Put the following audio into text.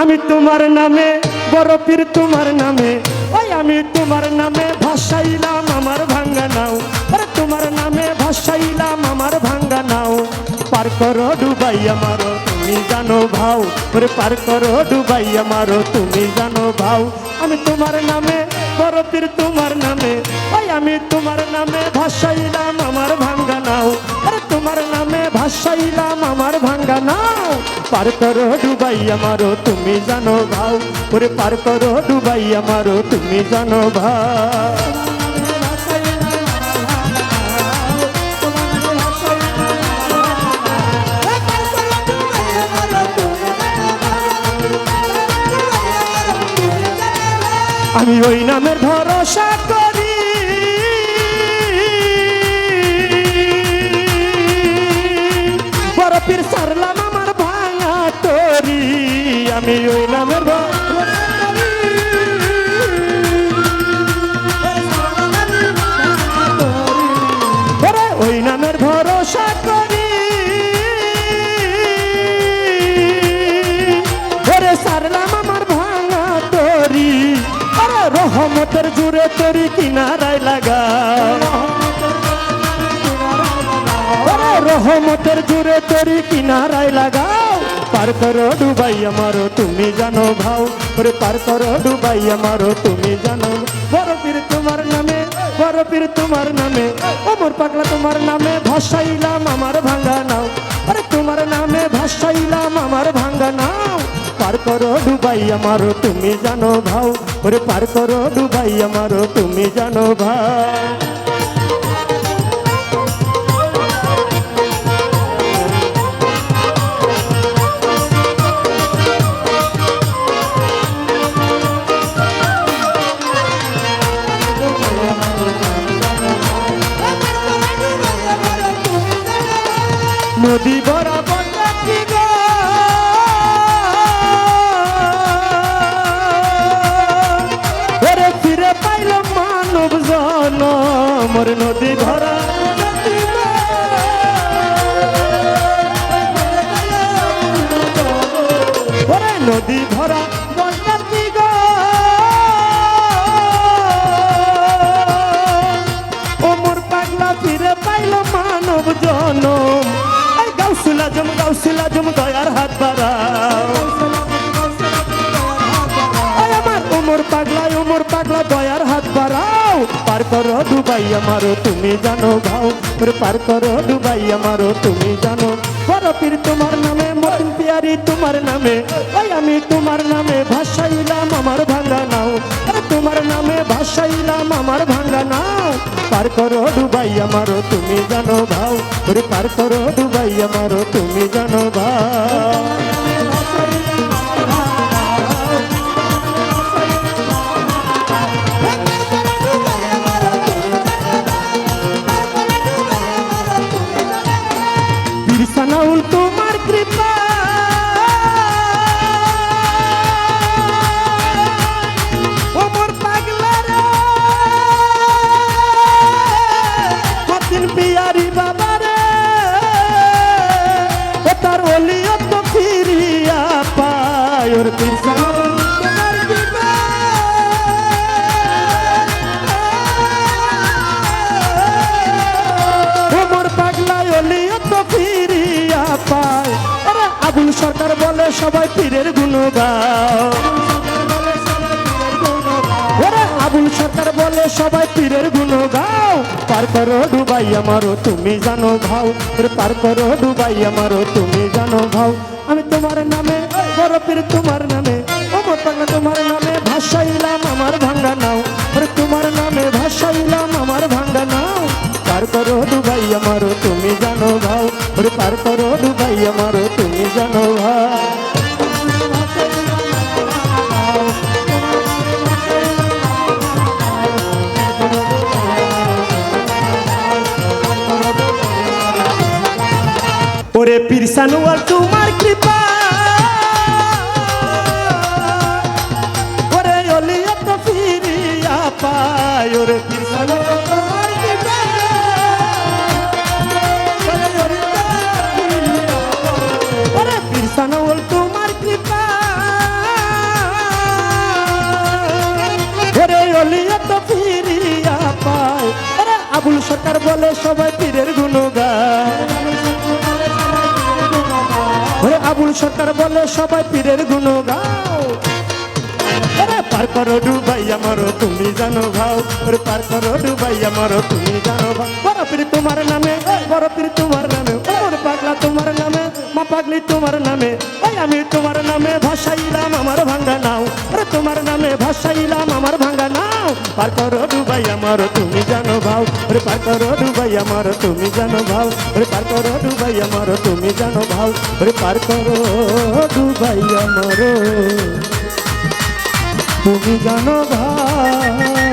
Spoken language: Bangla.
আমি তোমার নামে, বড় পীর তোমার নামে। ওই আমি তোমার নামে ভাসাইলাম আমার ভাঙ্গা নাও। আরে তোমার নামে ভাসাইলাম আমার ভাঙ্গা নাও। পার করো ডুবাই আমারো তুমি জানো ভাও। ওরে পার করো ডুবাই আমারো তুমি জানো ভাও। আমি তোমার নামে, বড় পীর তোমার নামে। ওই আমি তোমার নামে ভাসাইলাম ভাঙ্গা নাও পার ডুবাই তুমি জানো ভাও। ওরে পার ডুবাই আমারো তুমি জানো ভাও। আমি ওই নামের ভরসা করি। ভরসা ওরে ওই নামের ভরসা করি। ওরে সারলাম আমার ভাঙা তরি আরে রহমতের জুড়ে তরি কিনারায় লাগা রহমতের জুড়ে তরি কিনারায় লাগাও। পার করো ডুবাই আমারো, তুমি জানো ভাও। ওরে পার করো ডুবাই আমারো, তুমি জানো। বড় পীর তোমার নামে বড় পীর তোমার নামে অমর পাগলা তোমার নামে ভাসাইলাম আমার ভাঙ্গা নাও। আরে তোমার নামে ভাসাইলাম আমার ভাঙ্গা নাও। পার করো ডুবাই আমারো, তুমি জানো ভাও। ওরে পার করো ডুবাই আমারো, তুমি জানো ভাও। নদী। ওরে নদী ভরা বন্যাতি গো? ও মোর পাগলা ফিরে পাইল মানব জনম। এই গাউসুলা জম গাউসুলা জম দয়ার হাত বাড়াও। আমার উমর পাগলা পার করো ডুবাই আমারও, তুমি জানো ভাও। ওরে পার করো ডুবাই আমারও, তুমি জানো। বড় পীর তোমার নামে, মতিন পিয়ারি তোমার নামে। ওই আমি তোমার নামে ভাসাইলাম আমার ভাঙ্গা নাও। তোমার নামে ভাসাইলাম আমার ভাঙ্গা নাও। পার করো ডুবাই আমারও, তুমি জানো ভাও। ওরে পার করো ডুবাই আমারও, তুমি জানো ভাও। ফিরিয়া পায়। আবুল সরকার বলে সবাই পীরের গুণ গাও ওরে আবুল সরকার বলে সবাই পীরের গুণ গাও পার করো ডুবাই আমারও, তুমি জানো ভাও। পার করো ডুবাই আমারও, তুমি জানো ভাও। আমি তোমার নামে বরফের তোমার নামে ওমর তোমার নামে ভাসাইলাম ওরে পিরসানুয়ার তোমার কৃপা। ওরে অলিয়ত ফিরিয়া পায় ওরে পিরসানুয়ার তোমার কৃপা। ওরে পিরসানুয়ার তোমার কৃপা। ওরে অলিয়ত ফিরিয়া পায়। ওরে আবুল সরকার বলে, সবাই পীরের গুণগান। সরকার বলে সবাই পীরের গুণগাও। ওরে পার করো ডুবাই আমারও তুমি জানো ভাও। পার করো ডুবাই আমারও তুমি জানো ভাও। পীর তোমার নামে বড় পীর তোমার নামে ওরে পাগলা তোমার নামে, মা পাগলি তোমার নামে আমি তোমার নামে ভাসাইলাম আমার ভাঙ্গা নাও। তোমার নামে ভাসাইলাম আমার পার ডুবাই আমারও তুমি জানো ভাও। ওরে পার করো ডুবাই আমার, তুমি জানো ভাও। ওরে পার করো ডুবাই আমার, তুমি জানো ভাও। ওরে পার করো ডুবাই আমার। তুমি জানো ভাই